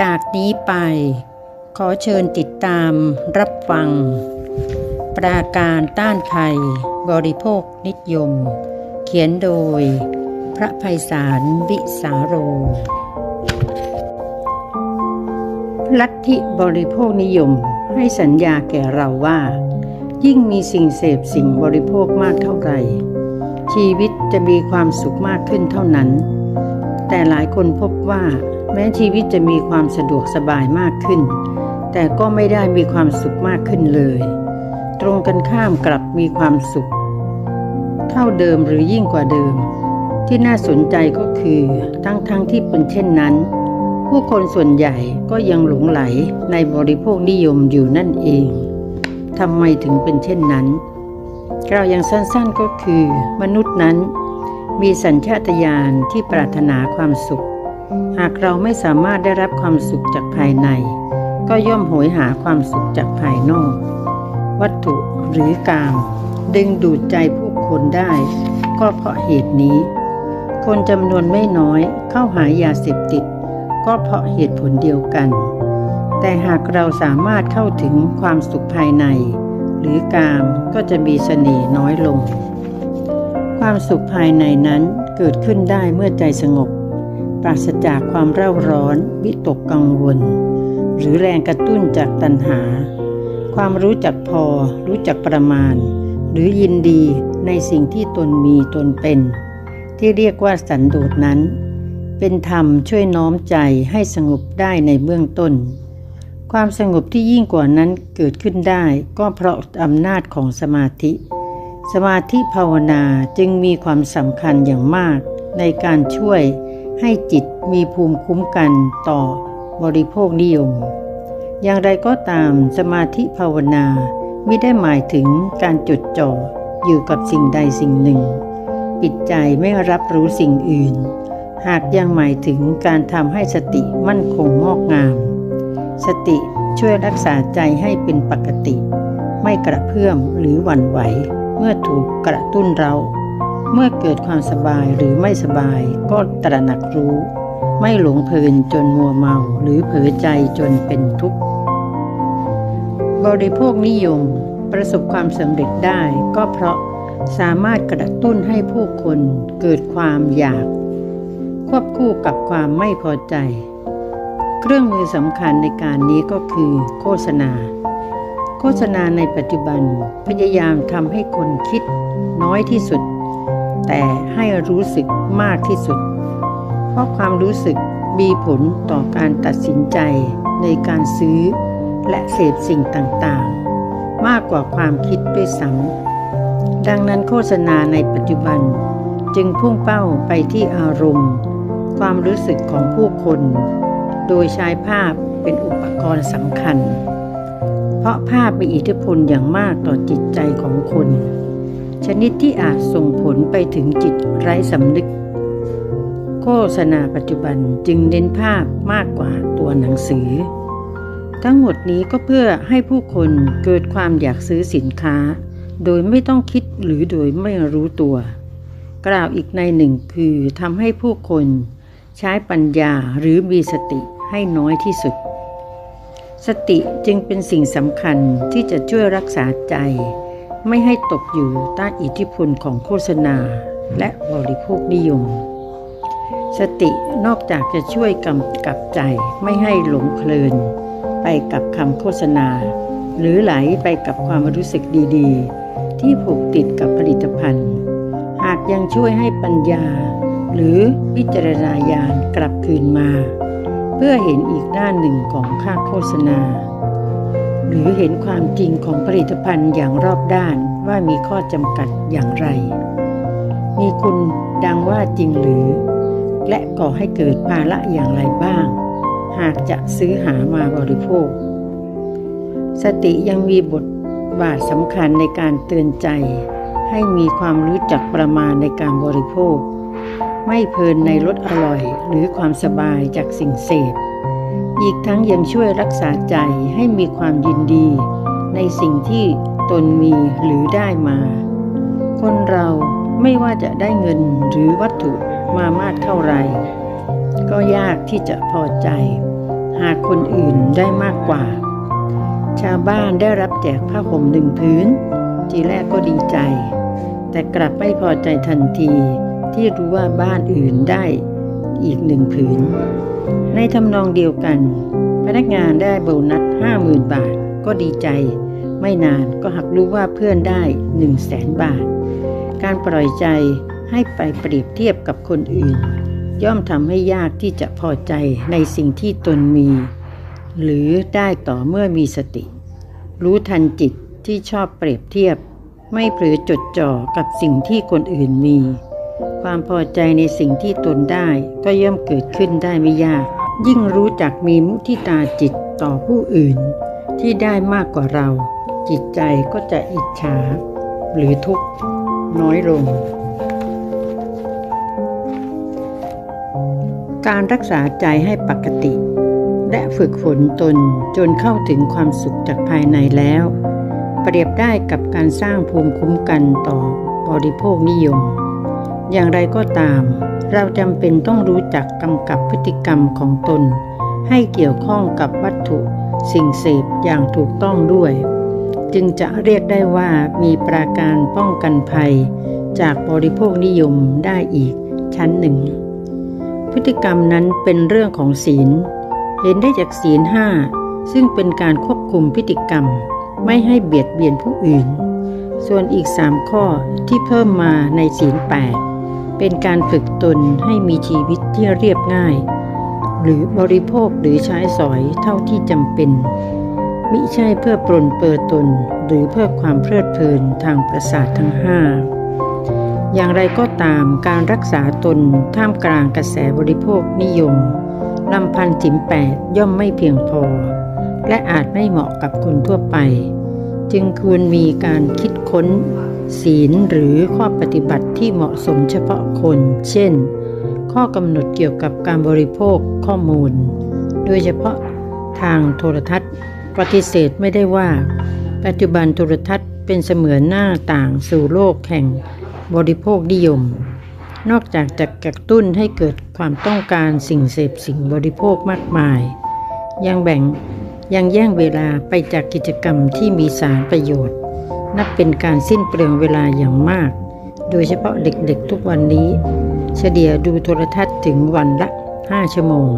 จากนี้ไป ขอเชิญติดตามรับฟัง ปราการต้านภัย บริโภคนิยม เขียนโดย พระภัยสารวิสาโร ลัทธิบริโภคนิยมให้สัญญาแก่เราว่า ยิ่งมีสิ่งเสพสิ่งบริโภคมากเท่าไหร่ ชีวิตจะมีความสุขมากขึ้นเท่านั้น แต่หลายคนพบว่า แม้ชีวิตจะมีความสะดวกสบายมากขึ้น แต่ก็ไม่ได้มีความสุขมากขึ้นเลย ตรงกันข้ามกลับมีความสุข เท่าเดิมหรือยิ่งกว่าเดิม ที่น่าสนใจก็คือทั้งๆทที่เป็นเช่นนั้น ผู้คนส่วนใหญ่ก็ยังหลงไหลในบริโภคนิยมอยู่นั่นเองทำไมถึงเป็นเช่นนั้นกล่าวอย่างสั้นๆก็คือ มนุษย์นั้น มีสัญชาตญาณที่ปรารถนาความสุข หากเราไม่สามารถได้รับความสุขจากภายใน ก็ย่อมโหยหาความสุขจากภายนอก วัตถุหรือกาม ดึงดูดใจผู้คนได้ ก็เพราะเหตุนี้ คนจำนวนไม่น้อยเข้าหายาเสพติด ก็เพราะเหตุผลเดียวกัน แต่หากเราสามารถเข้าถึงความสุขภายใน หรือกามก็จะมีเสน่ห์น้อยลง ความสุขภายในนั้นเกิดขึ้นได้เมื่อใจสงบ ปราศจากความเร่าร้อน วิตกกังวล หรือแรงกระตุ้นจากตัณหา ความรู้จักพอ รู้จักประมาณ หรือยินดีในสิ่งที่ตนมีตนเป็น ที่เรียกว่าสันโดษนั้น เป็นธรรมช่วยน้อมใจให้สงบได้ในเบื้องต้น ความสงบที่ยิ่งกว่านั้นเกิดขึ้นได้ก็เพราะอำนาจของสมาธิ สมาธิภาวนาจึงมีความสำคัญอย่างมากในการช่วย ให้จิตมีภูมิคุ้มกันต่อบริโภคนิยม อย่างไรก็ตามสมาธิภาวนาไม่ได้หมายถึงการจดจ่ออยู่กับสิ่งใดสิ่งหนึ่ง ปิดใจไม่รับรู้สิ่งอื่น หากยังหมายถึงการทำให้สติมั่นคงงอกงาม สติช่วยรักษาใจให้เป็นปกติ ไม่กระเพื่อมหรือหวั่นไหวเมื่อถูกกระตุ้นเรา เมื่อเกิดความสบายหรือไม่สบายก็ตระหนักรู้ ไม่หลงเพลินจนมัวเมาหรือเผลอใจจนเป็นทุกข์ บริโภคนิยมประสบความสำเร็จได้ก็เพราะสามารถกระตุ้นให้ผู้คนเกิดความอยาก ควบคู่กับความไม่พอใจ เครื่องมือสำคัญในการนี้ก็คือโฆษณา โฆษณาในปัจจุบันพยายามทำให้คนคิดน้อยที่สุด แต่ให้รู้สึกมากที่สุด เพราะความรู้สึกมีผลต่อการตัดสินใจในการซื้อ และเสพสิ่งต่างๆ มากกว่าความคิดด้วยซ้ำดังนั้นโฆษณาในปัจจุบันจึงพุ่งเป้าไปที่อารมณ์ ความรู้สึกของผู้คน โดยใช้ภาพเป็นอุปกรณ์สำคัญ เพราะภาพมีอิทธิพลอย่างมากต่อจิตใจของคน ชนิดที่อาจส่งผลไปถึงจิตไร้สำนึก โฆษณาปัจจุบันจึงเน้นภาพมากกว่าตัวหนังสือ ทั้งหมดนี้ก็เพื่อให้ผู้คนเกิดความอยากซื้อสินค้า โดยไม่ต้องคิดหรือโดยไม่รู้ตัว กล่าวอีกในหนึ่งคือทำให้ผู้คนใช้ปัญญาหรือมีสติให้น้อยที่สุด สติจึงเป็นสิ่งสำคัญที่จะช่วยรักษาใจ ไม่ให้ตกอยู่ใต้อิทธิพลของโฆษณาและบริโภคนิยม สตินอกจากจะช่วยกำกับใจไม่ให้หลงเพลิน ไปกับคำโฆษณา หรือไหลไปกับความรู้สึกดีๆ ที่ผูกติดกับผลิตภัณฑ์ หากยังช่วยให้ปัญญา หรือวิจารณญาณกลับคืนมา เพื่อเห็นอีกด้านหนึ่งของค่าโฆษณา หรือเห็นความจริงของผลิตภัณฑ์อย่างรอบด้านว่ามีข้อจำกัดอย่างไร มีคุณดังว่าจริงหรือ และก่อให้เกิดภาระอย่างไรบ้าง หากจะซื้อหามาบริโภค สติยังมีบทบาทสำคัญในการเตือนใจ ให้มีความรู้จักประมาณในการบริโภค ไม่เพลินในรสอร่อยหรือความสบายจากสิ่งเสพ อีกทั้งยังช่วยรักษาใจให้มีความยินดี ในสิ่งที่ตนมีหรือได้มา คนเราไม่ว่าจะได้เงินหรือวัตถุมามากเท่าไหร่ก็ยากที่จะพอใจหหากคนอื่นได้มากกว่า ชาวบ้านได้รับแจกผ้าห่มหนึ่งพื้น ทีแรกก็ดีใจ แต่กลับไม่พอใจทันทีที่รู้ว่าบ้านอื่นได้อีกหนึ่งผืน ในทำนองเดียวกัน พนักงานได้โบนัส 50,000 บาท ก็ดีใจ ไม่นานก็หักรู้ว่าเพื่อนได้ 1 0 0 0 0แสนบาท การปล่อยใจให้ไปเปรียบเทียบกับคนอื่น ย่อมทำให้ยากที่จะพอใจในสิ่งที่ตนมี หรือได้ต่อเมื่อมีสติ รู้ทันจิตที่ชอบเปรียบเทียบ ไม่เผลอจดจ่อกับสิ่งที่คนอื่นมี ความพอใจในสิ่งที่ตนได้ก็ย่อมเกิดขึ้นได้ไม่ยาก ยิ่งรู้จักมีมุทิตาจิตต่อผู้อื่น ที่ได้มากกว่าเรา จิตใจก็จะอิจฉา หรือทุกข์น้อยลง การรักษาใจให้ปกติ และฝึกฝนตนจนเข้าถึงความสุขจากภายในแล้ว เปรียบได้กับการสร้างภูมิคุ้มกันต่อบริโภคนิยม อย่างไรก็ตาม เราจำเป็นต้องรู้จักกำกับพฤติกรรมของตน ให้เกี่ยวข้องกับวัตถุ สิ่งเสพอย่างถูกต้องด้วย จึงจะเรียกได้ว่ามีปราการป้องกันภัย จากบริโภคนิยมได้อีกชั้นหนึ่ง พฤติกรรมนั้นเป็นเรื่องของศีล เห็นได้จากศีลห้าซึ่งเป็นการควบคุมพฤติกรรม ไม่ให้เบียดเบียนผู้อื่น ส่วนอีกสามข้อที่เพิ่มมาในศีลแปด เป็นการฝึกตนให้มีชีวิตที่เรียบง่าย หรือบริโภคหรือใช้สอยเท่าที่จำเป็น มิใช่เพื่อปลนเปือตนหรือเพื่อความเพลิดเพลินทางประสาททั้งห้าอย่างไรก็ตามการรักษาตนท่ามกลางกระแสบริโภคนิยมลำพันจิมแปดย่อมไม่เพียงพอ และอาจไม่เหมาะกับคนทั่วไป จึงควรมีการคิดค้น ศีลหรือข้อปฏิบัติที่เหมาะสมเฉพาะคน เช่น ข้อกำหนดเกี่ยวกับการบริโภคข้อมูล โดยเฉพาะทางโทรทัศน์ ปฏิเสธไม่ได้ว่า ปัจจุบันโทรทัศน์เป็นเสมือนหน้าต่างสู่โลกแห่งบริโภคนิยม นอกจากจะกระตุ้นให้เกิดความต้องการสิ่งเสพสิ่งบริโภคมากมาย ยังแบ่งยังแย่งเวลาไปจากกิจกรรมที่มีสารประโยชน์ นับเป็นการสิ้นเปลืองเวลาอย่างมาก โดยเฉพาะเด็กๆทุกวันนี้ เฉลี่ยดูโทรทัศน์ถึงวันละ 5 ชั่วโมง